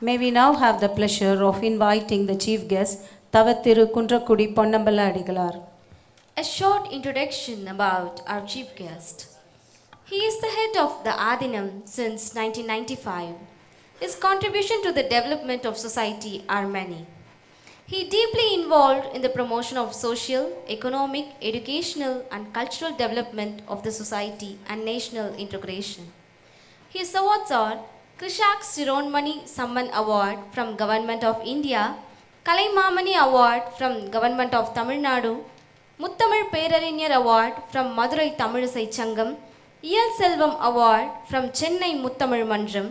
now have the pleasure of inviting the chief guest, Tavatiru Kundrakudi Ponnambala Adigalar. A short introduction about our chief guest. He is the head of the Adinam since 1995. His contribution to the development of society are many. He deeply involved in the promotion of social, economic, educational and cultural development of the society and national integration. His awards are Krishak Sironmani Samman Award from Government of India, Kalaimamani Award from Government of Tamil Nadu, முத்தமிழ் பேரறிஞர் award from Madurai Tamizhisai Sangam Iyal Selvam award from Chennai Muthamizh மன்றம்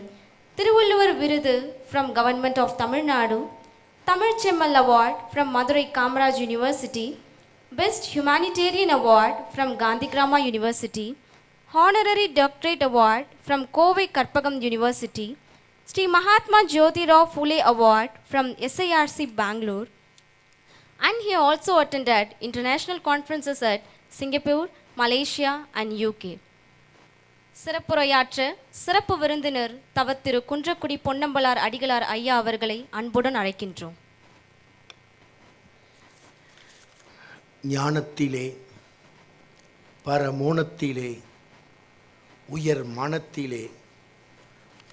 திருவள்ளுவர் விருது from government of Tamil Nadu Tamil Semmal award from Madurai Kamaraj university best humanitarian award from Gandhigrama university honorary doctorate award from Kovai Karpagam university Sri Mahatma Jyotirao Phule award from SIRC Bangalore and he also attended international conferences at Singapore Malaysia and UK சிறப்புரையாற்ற சிறப்பு விருந்தினர் தவ திரு குன்றக்குடி பொன்னம்பலார் அடிகளார் ஐயா அவர்களை அன்புடன் அழைக்கின்றோம். ஞானத்திலே பரமோணத்திலே உயர் மனத்திலே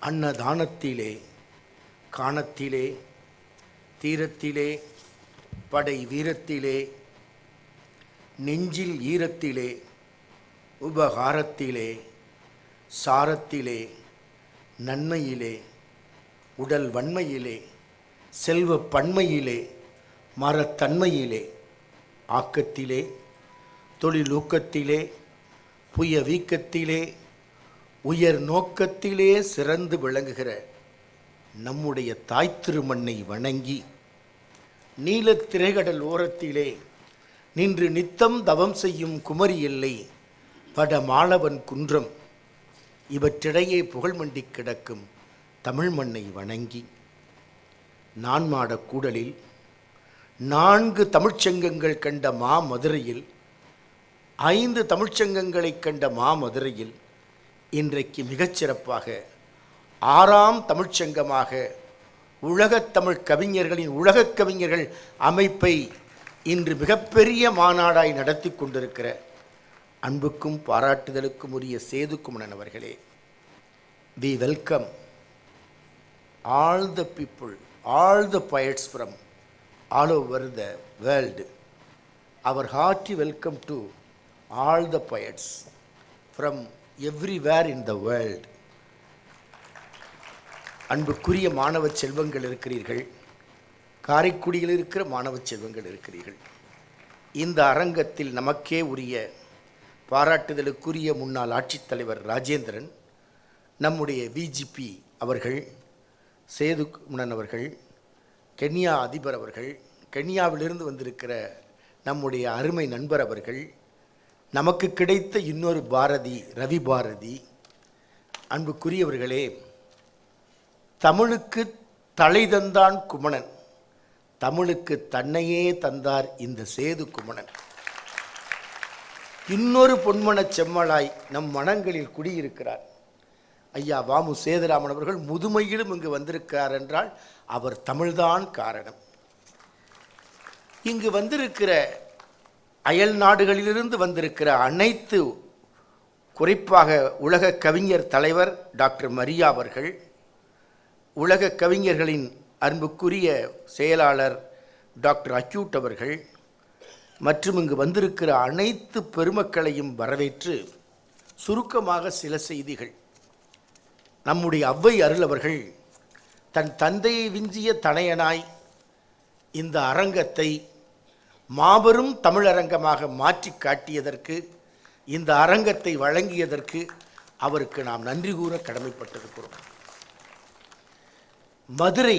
அன்னதானத்திலே காணத்திலே தீரத்திலே படை வீரத்திலே நெஞ்சில் ஈரத்திலே உபகாரத்திலே சாரத்திலே நன்மையிலே உடல் வன்மையிலே செல்வ பன்மையிலே மரத்தன்மையிலே ஆக்கத்திலே தொழிலூக்கத்திலே புய வீக்கத்திலே உயர் நோக்கத்திலே சிறந்து விளங்குகிற நம்முடைய தாய் திருமண்ணை வணங்கி நீலத் திரைகடல் ஓரத்திலே நின்று நித்தம் தவம் செய்யும் குமரி எல்லை பட மாளவன் குன்றம் இவற்றிடையே புகழ்மண்டி கிடக்கும் தமிழ் மண்ணை வணங்கி. நான்மாடக் கூடலில் நான்கு தமிழ்ச்சங்கங்கள் கண்ட மா மதுரையில் ஐந்து தமிழ்ச்சங்கங்களைக் கண்ட மா மதுரையில் இன்றைக்கு மிகச்சிறப்பாக ஆறாம் தமிழ்ச்சங்கமாக உலகத் தமிழ் கவிஞர்களின் உலகக் கவிஞர்கள் அமைப்பை இன்று மிகப்பெரிய மாநாடாய் நடத்தி கொண்டிருக்கிற அன்புக்கும் பாராட்டுதலுக்கும் உரிய சேதுக்குமணன் அவர்களே we welcome. All the people all the poets from all over the world. Our hearty welcome to all the poets from everywhere in the world அன்புக்குரிய மாணவ செல்வங்கள் இருக்கிறீர்கள். காரைக்குடியில் இருக்கிற மாணவ செல்வங்கள் இருக்கிறீர்கள். இந்த அரங்கத்தில் நமக்கே உரிய பாராட்டுதலுக்குரிய முன்னாள் ஆட்சித்தலைவர் ராஜேந்திரன் நம்முடைய விஜிபி அவர்கள் சேது குமணன் அவர்கள் கென்யா அதிபர் அவர்கள் கென்யாவிலிருந்து வந்திருக்கிற நம்முடைய அருமை நண்பர் அவர்கள் நமக்கு கிடைத்த இன்னொரு பாரதி ரவி பாரதி. அன்புக்குரியவர்களே தமிழுக்கு தலை தந்தான் குமணன். தமிழுக்கு தன்னையே தந்தார் இந்த சேது குமணன். இன்னொரு பொன்மனச் செம்மலாய் நம் மனங்களில் குடியிருக்கிறார். ஐயா வாமு சேதுராமன் அவர்கள் முதுமையிலும் இங்கு வந்திருக்கிறார் என்றால் அவர் தமிழ்தான் காரணம். இங்கு வந்திருக்கிற அயல் நாடுகளிலிருந்து வந்திருக்கிற அனைத்து குறிப்பாக உலக கவிஞர் தலைவர் டாக்டர் மரியா அவர்கள் உலக கவிஞர்களின் அன்புக்குரிய செயலாளர் டாக்டர் அக்யூட் அவர்கள் மற்றும் இங்கு வந்திருக்கிற அனைத்து பெருமக்களையும் வரவேற்று சுருக்கமாக சில செய்திகள். நம்முடைய அவ்வை அருள் அவர்கள் தன் தந்தையை விஞ்சிய தனையனாய் இந்த அரங்கத்தை மாபெரும் தமிழரங்கமாக மாற்றி காட்டியதற்கு இந்த அரங்கத்தை வழங்கியதற்கு அவருக்கு நாம் நன்றி கூற கடமைப்பட்டிருக்கிறோம். மதுரை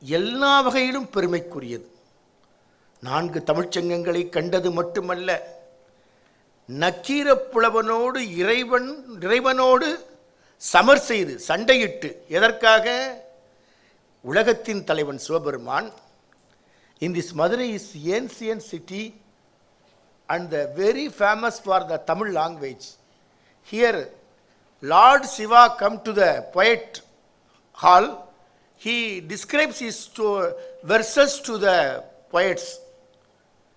எல்லா வகையிலும் பெருமைக்குரியது. நான்கு தமிழ்ச்சங்கங்களை கண்டது மட்டுமல்ல நக்கீரப் புலவனோடு இறைவன் இறைவனோடு சமர் செய்து சண்டையிட்டு எதற்காக? உலகத்தின் தலைவன் Sivaperuman in this Madurai is ancient city and the very famous for the Tamil language. Here, Lord Shiva come to the poet hall. he describes his sto- verses to the poets.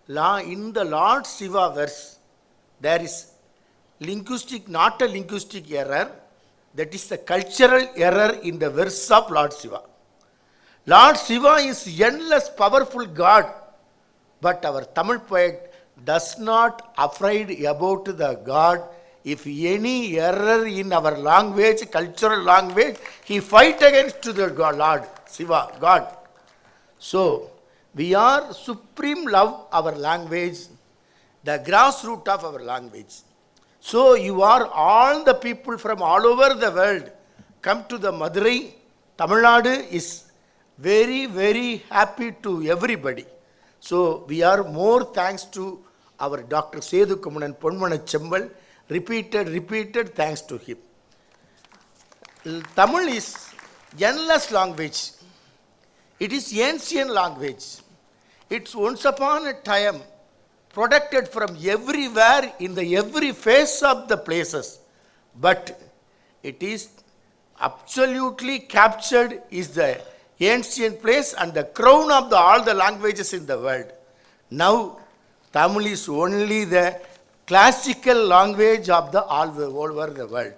La- In the Lord Shiva verse, there is linguistic, not a linguistic error, that is the cultural error in the verse of Lord Shiva. Lord Shiva is endless powerful God, but our Tamil poet does not afraid about the God. If any error in our language, cultural language, he fight against the God, Lord Shiva, God. So, we are supreme love our language, the grassroot of our language. So, you are all the people from all over the world come to the Madurai. Tamil Nadu is very, very happy to everybody. So, we are more thanks to our Dr. Sethu Kumanan Ponmana Chembal, repeated, repeated thanks to him. Tamil is endless language. It is ancient language. It's once upon a time protected from everywhere in the every face of the places. But it is absolutely captured is the ancient place and the crown of the, all the languages in the world. Now, Tamil is only the classical language of the all, all over the world.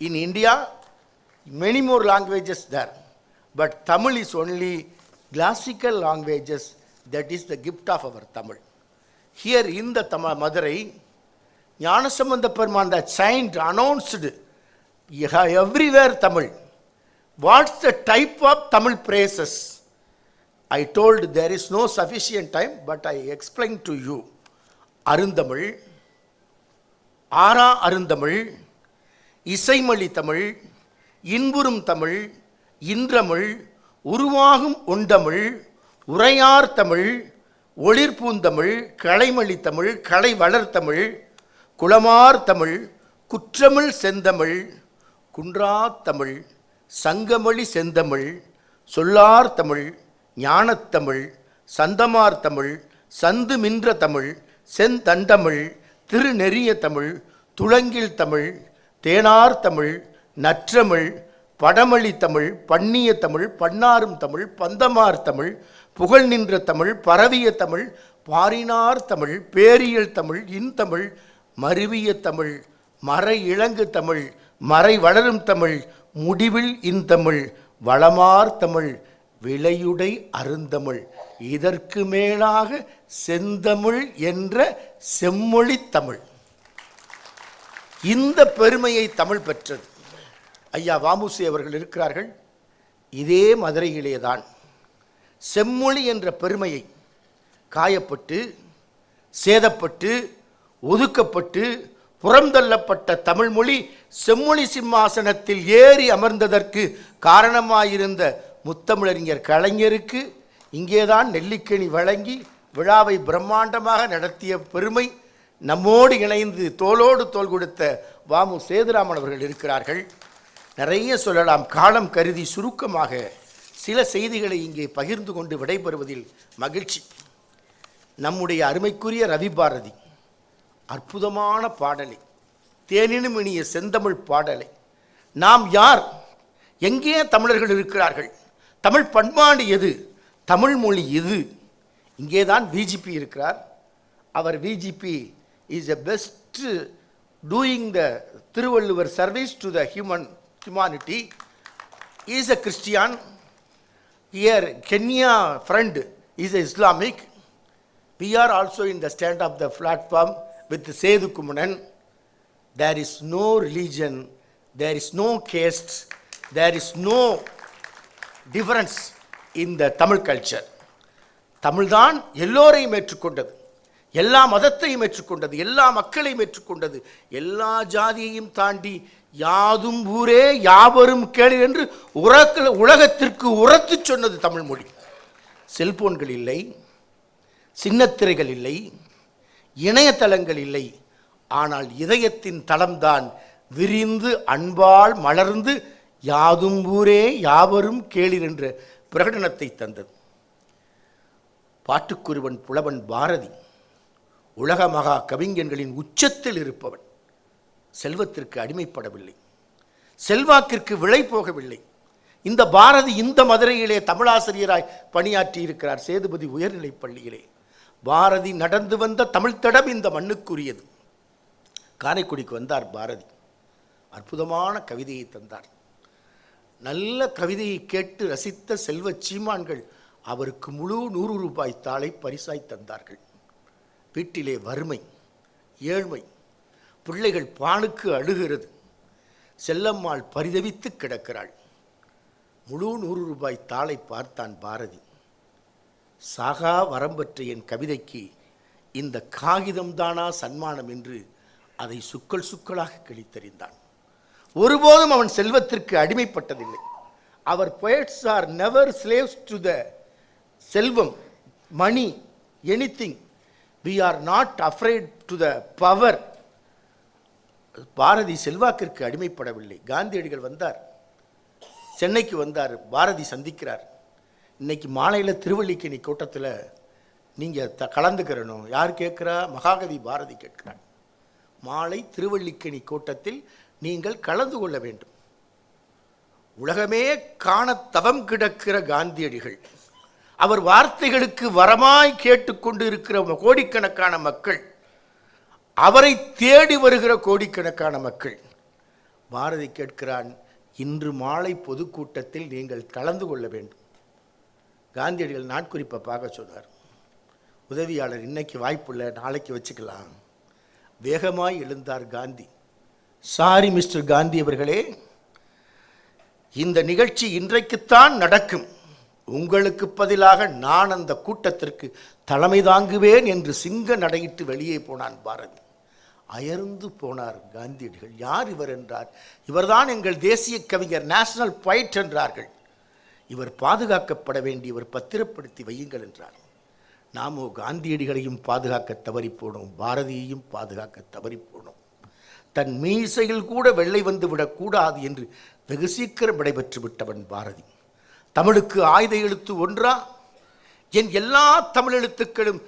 In India, many more languages there, but Tamil is only classical languages. That is the gift of our Tamil. Here in the Tamil Madurai, Gnanasambandha பெருமான் the saint announced "Yeah, everywhere Tamil. What's the type of Tamil praises I told there is no sufficient time but I explain to you அருந்தமிழ் ஆறா அருந்தமிழ் இசைமொழி தமிழ் இன்புறும் தமிழ் இன்றமிழ் உருவாகும் உண்டமிழ் உரையார் தமிழ் ஒளிர்பூந்தமிழ் கலைமொழி தமிழ் கலை வளர்த்தமிழ் குளமார் தமிழ் குற்றமிழ் செந்தமிழ் குன்றா தமிழ். சங்கமொழி செந்தமிழ் சொல்லார் தமிழ் ஞானத்தமிழ் சந்தமார் தமிழ் சந்து மின்ற தமிழ் செந்தண்டமிழ் திருநெறிய தமிழ் துளங்கில் தமிழ் தேனார் தமிழ் நற்றமிழ் படமளி தமிழ் பண்ணிய தமிழ் பன்னாரும் தமிழ் பந்தமார் தமிழ் புகழ் நின்ற தமிழ் பரவிய தமிழ் பாரினார் தமிழ் பேரியல் தமிழ் இன்தமிழ் மருவிய தமிழ் மறை இளங்கு தமிழ் மறை வளரும் தமிழ் முடிவில் இன்தமிழ் வளமார் தமிழ் விளையுடை அருந்தமிழ் இதற்கு மேலாக செந்தமிழ் என்ற செம்மொழி தமிழ். இந்த பெருமையை தமிழ் பெற்றது. ஐயா வாமுசி அவர்கள் இருக்கிறார்கள். இதே மதுரையிலே தான். செம்மொழி என்ற பெருமையை காயப்பட்டு சேதப்பட்டு ஒதுக்கப்பட்டு புறந்தள்ளப்பட்ட தமிழ்மொழி செம்மொழி சிம்மாசனத்தில் ஏறி அமர்ந்ததற்கு காரணமாயிருந்த முத்தமிழறிஞர் கலைஞருக்கு இங்கேதான் நெல்லிக்கனி வழங்கி விழாவை பிரம்மாண்டமாக நடத்திய பெருமை நம்மோடு இணைந்து தோளோடு தோல் கொடுத்த வாமு சேதுராமன் அவர்கள் இருக்கிறார்கள். நிறைய சொல்லலாம் காலம் கருதி சுருக்கமாக சில செய்திகளை இங்கே பகிர்ந்து கொண்டு விடைபெறுவதில் மகிழ்ச்சி. நம்முடைய அருமைக்குரிய ரவி பாரதி. அற்புதமான பாடலை தேனினும் இனிய செந்தமிழ் பாடலை. நாம் யார்? எங்கே தமிழர்கள் இருக்கிறார்கள்? தமிழ் பண்பாடு எது? தமிழ் மொழி எது? இங்கே தான் பிஜிபி இருக்கிறார். Our BGP is a best doing the Thiruvalluvar service to the human humanity is a Christian here Kenya friend is a Islamic We are also in the stand of the platform. With Sethu there is no no there is no caste there is no no இந்த Tamil culture Tamil தமிழ்தான் எல்லோரையும் ஏற்றுக்கொண்டது. எல்லா மதத்தையும் ஏற்றுக்கொண்டது எல்லா மக்களையும் ஏற்றுக்கொண்டது. எல்லா ஜாதியையும் தாண்டி யாதும் ஊரே யாவரும் கேளு என்று உறக்க உலகத்திற்கு உரத்து சொன்னது தமிழ் மொழி. செல்போன்கள் இல்லை சின்னத்திரைகள் இல்லை இணையதளங்கள் இல்லை. ஆனால் இதயத்தின் தளம்தான் விரிந்து அன்பால் மலர்ந்து யாதும் ஊரே யாவரும் கேளிர் என்ற பிரகடனத்தை தந்தது. பாட்டுக்குருவன் புலவன் பாரதி உலக மகா கவிஞன்களின் உச்சத்தில் இருப்பவன். செல்வத்திற்கு அடிமைப்படவில்லை. செல்வாக்கிற்கு விலை போகவில்லை. இந்த பாரதி இந்த மதுரையிலே தமிழாசிரியராய் பணியாற்றி இருக்கிறார் சேதுபதி உயர்நிலைப் பள்ளியிலே. பாரதி நடந்து வந்த தமிழ்த்தடம் இந்த மண்ணுக்குரியது. காரைக்குடிக்கு வந்தார் பாரதி. அற்புதமான கவிதையை தந்தார். நல்ல கவிதையை கேட்டு ரசித்த செல்வ சீமான்கள் அவருக்கு முழு நூறு ரூபாய் தாளை பரிசாய் தந்தார்கள். வீட்டிலே வறுமை ஏழ்மை பிள்ளைகள் பானுக்கு அழுகிறது. செல்லம்மாள் பரிதவித்து கிடக்கிறாள். முழு நூறு ரூபாய் தாளை பார்த்தான் பாரதி. சாகா வரம்பற்ற என் கவிதைக்கு இந்த காகிதம்தானா சன்மானம் என்று அதை சுக்கள் சுக்களாக கிழித்தறிந்தான். ஒருபோதும் அவன் செல்வத்திற்கு அடிமைப்பட்டதில்லை. Our poets are never slaves to the Selvam money anything we are not afraid to the power Bharathi செல்வாக்கிற்கு அடிமைப்படவில்லை. காந்தியடிகள் வந்தார். சென்னைக்கு வந்தார். பாரதி சந்திக்கிறார். இன்னைக்கு மாலையில் திருவள்ளிக்கணி கூட்டத்தில் நீங்கள் த கலந்துக்கிறணும். யார் கேட்குறா? மகாகவி பாரதி கேட்குறாங்க மாலை திருவள்ளிக்கணி கூட்டத்தில் நீங்கள் கலந்து கொள்ள வேண்டும். உலகமே காண தவம் கிடக்கிற காந்தியடிகள். அவர் வார்த்தைகளுக்கு வரமாய் கேட்டுக்கொண்டு இருக்கிற கோடிக்கணக்கான மக்கள். அவரை தேடி வருகிற கோடிக்கணக்கான மக்கள். பாரதி கேட்கிறான் இன்று மாலை பொதுக்கூட்டத்தில் நீங்கள் கலந்து கொள்ள வேண்டும். காந்தியடிகள் நாட்குறிப்பை பார்க்க சொன்னார் உதவியாளர் இன்னைக்கு வாய்ப்பில்லை நாளைக்கு வச்சுக்கலாம். வேகமாய் எழுந்தார் காந்தி. சாரி மிஸ்டர் காந்தி அவர்களே. இந்த நிகழ்ச்சி இன்றைக்குத்தான் நடக்கும். உங்களுக்கு பதிலாக நான் அந்த கூட்டத்திற்கு தலைமை தாங்குவேன் என்று சிங்க நடையிட்டு வெளியே போனான் பாரதி. அயர்ந்து போனார் காந்தியடிகள். யார் இவர் என்றார்? இவர்தான் எங்கள் தேசிய கவிஞர் நேஷனல் பைட் என்றார்கள். இவர் பாதுகாக்கப்பட வேண்டியவர் பத்திரப்படுத்தி வையுங்கள் என்றார். நாமோ காந்தியடிகளையும் பாதுகாக்க தவறிப்போனோம் பாரதியையும் பாதுகாக்க தவறிப்போனோம் தன் மீசையில் கூட வெள்ளை வந்து விடக்கூடாது என்று வெகு சீக்கிரம் விடைபெற்று விட்டவன் பாரதி. தமிழுக்கு ஆயுத எழுத்து ஒன்றா? என் எல்லா தமிழ் எழுத்துக்களும்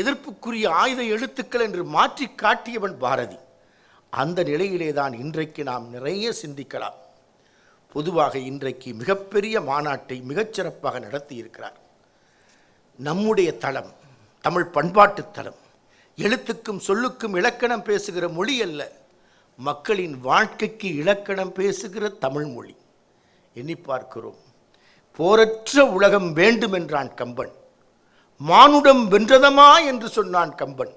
எதிர்ப்புக்குரிய ஆயுத எழுத்துக்கள் என்று மாற்றி காட்டியவன் பாரதி. அந்த நிலையிலே தான் இன்றைக்கு நாம் நிறைய சிந்திக்கலாம். பொதுவாக இன்றைக்கு மிகப்பெரிய மாநாட்டை மிகச்சிறப்பாக நடத்தியிருக்கிறார். நம்முடைய தளம் தமிழ் பண்பாட்டு தளம் எழுத்துக்கும் சொல்லுக்கும் இலக்கணம் பேசுகிற மொழி அல்ல மக்களின் வாழ்க்கைக்கு இலக்கணம் பேசுகிற தமிழ் மொழி. எண்ணி பார்க்கிறோம். போரற்ற உலகம் வேண்டும் என்றான் கம்பன். மானுடம் வென்றதமா என்று சொன்னான் கம்பன்.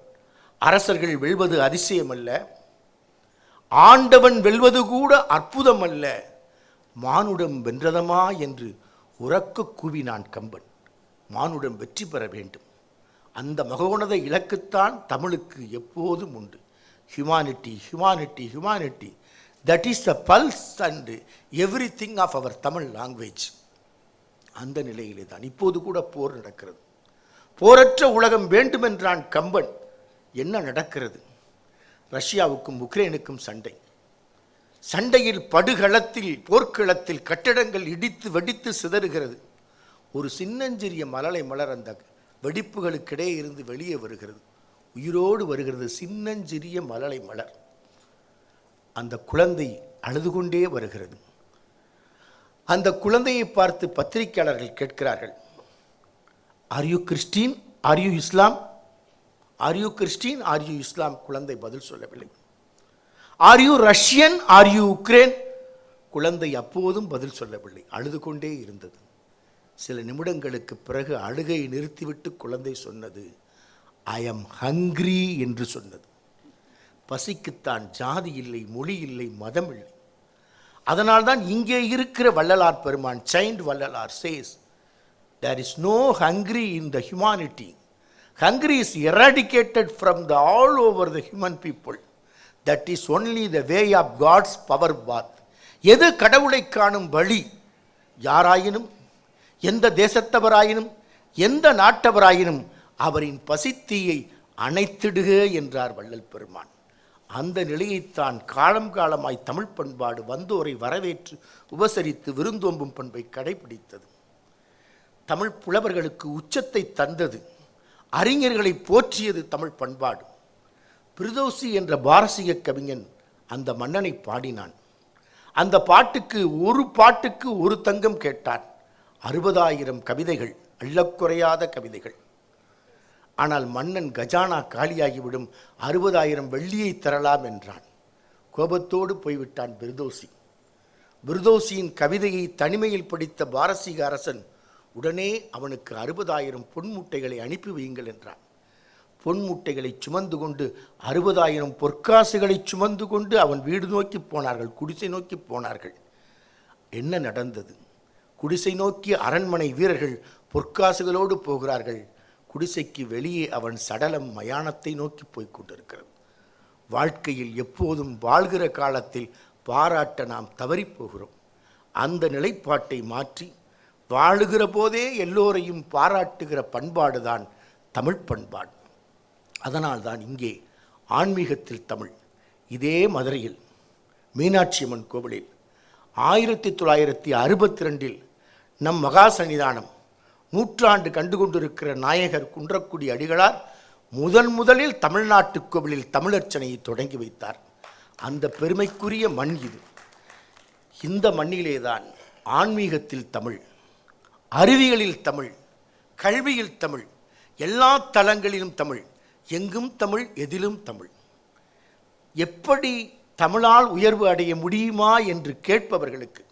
அரசர்கள் வெல்வது அதிசயமல்ல. ஆண்டவன் வெல்வது கூட அற்புதம் அல்ல மானுடம் வென்றதமா என்று உறக்க கூவினான் கம்பன். மானுடம் வெற்றி பெற வேண்டும். அந்த மகோனத இலக்குத்தான் தமிழுக்கு எப்போதும் உண்டு. Humanity humanity humanity that is the pulse and everything of our Tamil language அந்த நிலையிலே தான் இப்போது கூட போர் நடக்கிறது. போரற்ற உலகம் வேண்டுமென்றான் கம்பன். என்ன நடக்கிறது? ரஷ்யாவுக்கும் உக்ரைனுக்கும் சண்டை. சண்டையில் படுகளத்தில் போர்க்களத்தில் கட்டடங்கள் இடித்து வெடித்து சிதறுகிறது. ஒரு சின்னஞ்சிறிய மலலை மலர் அந்த வெடிப்புகளுக்கிடையே இருந்து வெளியே வருகிறது. உயிரோடு வருகிறது சின்னஞ்சிறிய மலலை மலர். அந்த குழந்தை அழுது கொண்டே வருகிறது. அந்த குழந்தையை பார்த்து பத்திரிகையாளர்கள் கேட்கிறார்கள். Are you Christian are you Islam are you Christian are you Islam குழந்தை பதில் சொல்லவில்லை. Are you Russian are you Ukraine குழந்தை அப்போதும் பதில் சொல்லவில்லை. அழுது கொண்டே இருந்தது. சில நிமிடங்களுக்கு பிறகு அழுகை நிறுத்திவிட்டு குழந்தை சொன்னது ஐ எம் ஹங்க்ரி என்று சொன்னது. பசிக்குத்தான் ஜாதி இல்லை மொழி இல்லை மதம் இல்லை. அதனால்தான் இங்கே இருக்கிற வள்ளலார் பெருமான் saint Vallalar says there is no hungry in the humanity hungry is eradicated from the all over the human people that is only the way of God's power path எது கடவுளை காணும் வழி? யாராயினும்? எந்த தேசத்தவராயினும்? எந்த நாட்டவராயினும்? அவரின் பசித்தீயை அணைத்திடுக என்றார் வள்ளல் பெருமான். அந்த நிலையைத்தான் காலம் காலமாய் தமிழ் பண்பாடு வந்தோரை வரவேற்று உபசரித்து விருந்தோம்பும் பண்பை கடைபிடித்தது. தமிழ் புலவர்களுக்கு உச்சத்தை தந்தது. அறிஞர்களை போற்றியது தமிழ் பண்பாடு. பிரதோசி என்ற பாரசீக கவிஞன் அந்த மன்னனை பாடினான். அந்த பாட்டுக்கு ஒரு பாட்டுக்கு ஒரு தங்கம் கேட்டான். அறுபதாயிரம் கவிதைகள் அள்ளக்குறையாத கவிதைகள். ஆனால் மன்னன் கஜானா காலியாகிவிடும் அறுபதாயிரம் வெள்ளியை தரலாம் என்றான். கோபத்தோடு போய்விட்டான் பிர்தோசி. பிர்தோசியின் கவிதையை தனிமையில் படித்த பாரசீக அரசன் உடனே அவனுக்கு அறுபதாயிரம் பொன்முட்டைகளை அனுப்பி வையுங்கள் என்றான். பொன் மூட்டைகளை சுமந்து கொண்டு அறுபதாயிரம் பொற்காசுகளை சுமந்து கொண்டு அவன் வீடு நோக்கி போனார்கள் குடிசை நோக்கி போனார்கள். என்ன நடந்தது? குடிசை நோக்கி அரண்மனை வீரர்கள் பொற்காசுகளோடு போகிறார்கள். குடிசைக்கு வெளியே அவன் சடலம் மயானத்தை நோக்கி போய்க் கொண்டிருக்கிறது. வாழ்க்கையில் எப்போதும் வாழ்கிற காலத்தில் பாராட்ட நாம் தவறிப் போகிறோம். அந்த நிலைப்பாட்டை மாற்றி வாழுகிற போதே எல்லோரையும் பாராட்டுகிற பண்பாடுதான் தமிழ் பண்பாடு. அதனால்தான் இங்கே ஆன்மீகத்தில் தமிழ். இதே மதுரையில் மீனாட்சி அம்மன் கோவிலில் ஆயிரத்தி தொள்ளாயிரத்தி அறுபத்தி ரெண்டில் நம் மகா சன்னிதானம் நூற்றாண்டு கண்டு கொண்டிருக்கிற நாயகர் குன்றக்குடி அடிகளார் முதன் முதலில் தமிழ்நாட்டு கோவிலில் தமிழர்ச்சனையை தொடங்கி வைத்தார். அந்த பெருமைக்குரிய மண் இது. இந்த மண்ணிலேதான் ஆன்மீகத்தில் தமிழ் அறிவியலில் தமிழ் கல்வியில் தமிழ் எல்லா தளங்களிலும் தமிழ் எங்கும் தமிழ் எதிலும் தமிழ். எப்படி தமிழால் உயர்வு அடைய முடியுமா என்று கேட்பவர்களுக்கு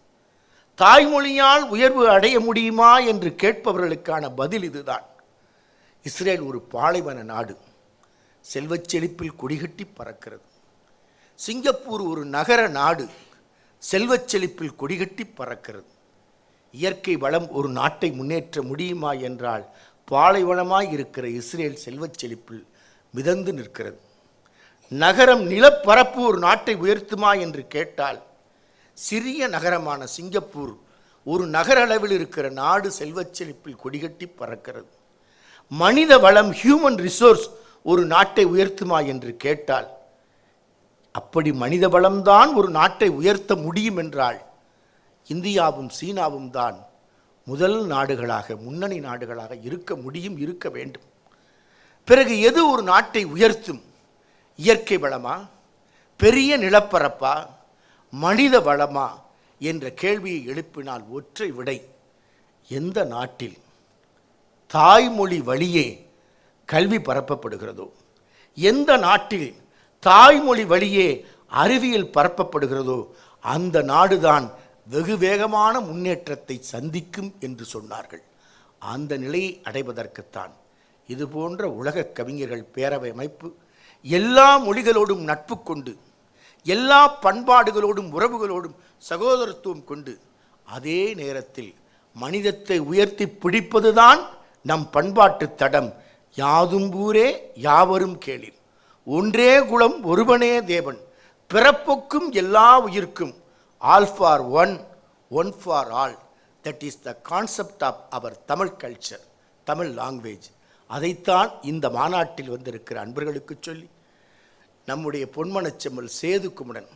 தாய்மொழியால் உயர்வு அடைய முடியுமா என்று கேட்பவர்களுக்கான பதில் இதுதான். இஸ்ரேல் ஒரு பாலைவன நாடு. செல்வச் செழிப்பில் கொடிகட்டி பறக்கிறது. சிங்கப்பூர் ஒரு நகர நாடு. செல்வச் செழிப்பில் கொடிகட்டி பறக்கிறது. இயற்கை வளம் ஒரு நாட்டை முன்னேற்ற முடியுமா என்றால் பாலைவனமாய் இருக்கிற இஸ்ரேல் செல்வச் செழிப்பில் மிதந்து நிற்கிறது. நகரம் நிலப்பரப்பு ஒரு நாட்டை உயர்த்துமா என்று கேட்டால் சிறிய நகரமான சிங்கப்பூர் ஒரு நகர அளவில் இருக்கிற நாடு செல்வச்செழிப்பில் கொடிகட்டி பறக்கிறது. மனித வளம் ஹியூமன் ரிசோர்ஸ் ஒரு நாட்டை உயர்த்துமா என்று கேட்டால் அப்படி மனித வளம்தான் ஒரு நாட்டை உயர்த்த முடியும் என்றால் இந்தியாவும் சீனாவும் தான் முதல் நாடுகளாக முன்னணி நாடுகளாக இருக்க முடியும் இருக்க வேண்டும். பிறகு எது ஒரு நாட்டை உயர்த்தும்? இயற்கை வளமா? பெரிய நிலப்பரப்பா? மனித வளமா? என்ற கேள்வியை எழுப்பினால் ஒற்றை விடை எந்த நாட்டில் தாய்மொழி வழியே கல்வி பரப்பப்படுகிறதோ? எந்த நாட்டில் தாய்மொழி வழியே அறிவியல் பரப்பப்படுகிறதோ? அந்த நாடுதான் வெகு வேகமான முன்னேற்றத்தை சந்திக்கும் என்று சொன்னார்கள். அந்த நிலையை அடைவதற்குத்தான் இது போன்ற உலக கவிஞர்கள் பேரவை அமைப்பு எல்லா மொழிகளோடும் நட்பு கொண்டு எல்லா பண்பாடுகளோடும் உறவுகளோடும் சகோதரத்துவம் கொண்டு அதே நேரத்தில் மனிதத்தை உயர்த்தி பிடிப்பதுதான் நம் பண்பாட்டு தடம். யாதும்பூரே யாவரும் கேளிர் ஒன்றே குலம் ஒருவனே தேவன். பிறப்புக்கும் எல்லா உயிர்க்கும். All for one one for all. That is the concept of our Tamil culture Tamil language அதைத்தான் இந்த மாநாட்டில் வந்திருக்கிற அன்பர்களுக்கு சொல்லி நம்முடைய பொன்மனச்செம்மல் சேது குமரன்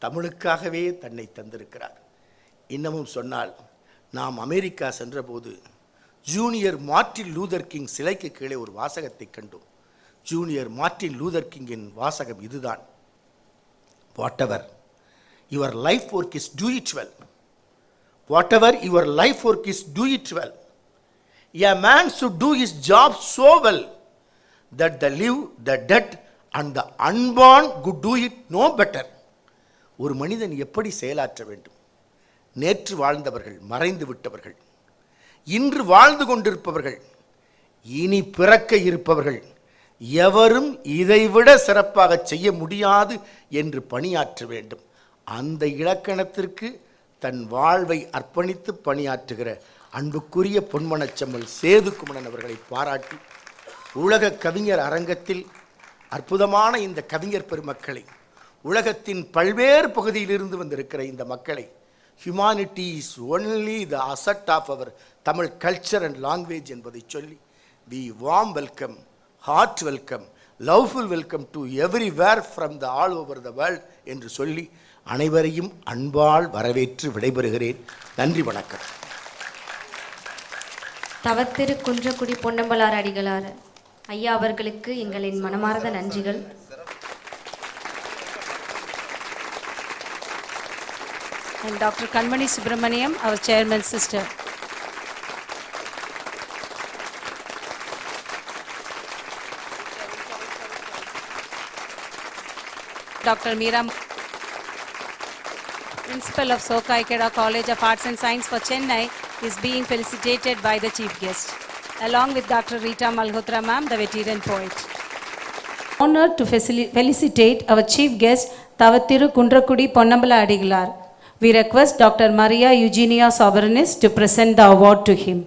தமிழுக்காகவே தன்னை தந்திருக்கிறார். இன்னமும் சொன்னால் நாம் அமெரிக்கா சென்றபோது ஜூனியர் மார்ட்டின் லூதர் கிங் சிலைக்கு கீழே ஒரு வாசகத்தை கண்டோம். ஜூனியர் மார்ட்டின் லூதர் கிங்கின் வாசகம் இதுதான். Whatever your life work is do it well whatever your life work is do it well A man should do is job so well that the live the dead and the unborn could do it no better ஒரு மனிதன் எப்படி செயலாற்ற வேண்டும்? நேற்று வாழ்ந்தவர்கள் மறைந்து விட்டவர்கள் இன்று வாழ்ந்து கொண்டிருப்பவர்கள் இனி பிறக்க இருப்பவர்கள் எவரும் இதைவிட சிறப்பாக செய்ய முடியாது என்று பணியாற்ற வேண்டும். அந்த இலக்கணத்திற்கு தன் வாழ்வை அர்ப்பணித்து பணியாற்றுகிற அன்புக்குரிய பொன்மனச்செம்மல் சேதுக்குமணன் அவர்களை பாராட்டி உலக கவிஞர் அரங்கத்தில் அற்புதமான இந்த கவிஞர் பெருமக்களை உலகத்தின் பல்வேறு பகுதியிலிருந்து வந்திருக்கிற இந்த மக்களை humanity is only the asset of our Tamil culture and language என்பதை சொல்லி we warm welcome heart welcome loveful welcome to everywhere from the all over the world என்று சொல்லி அனைவரையும் அன்பால் வரவேற்று விடைபெறுகிறேன். நன்றி வணக்கம். தவத்திரு குன்றக்குடி பொன்னம்பலார் அடிகளார் ஐயா அவர்களுக்கு எங்களின் மனமார்ந்த நன்றிகள் And Dr. Kanmani Subramaniam, our chairman sister. Dr. Meera, principal of Soka Ikeda College of Arts and Science for Chennai, is being felicitated by the chief guest, along with Dr. Rita Malhotra ma'am, the veteran poet. Honored to felicitate our chief guest, Tavathiru Kundrakudi Ponnambala Adigalar. We request Dr. Maria Eugenia Sovereignis to present the award to him.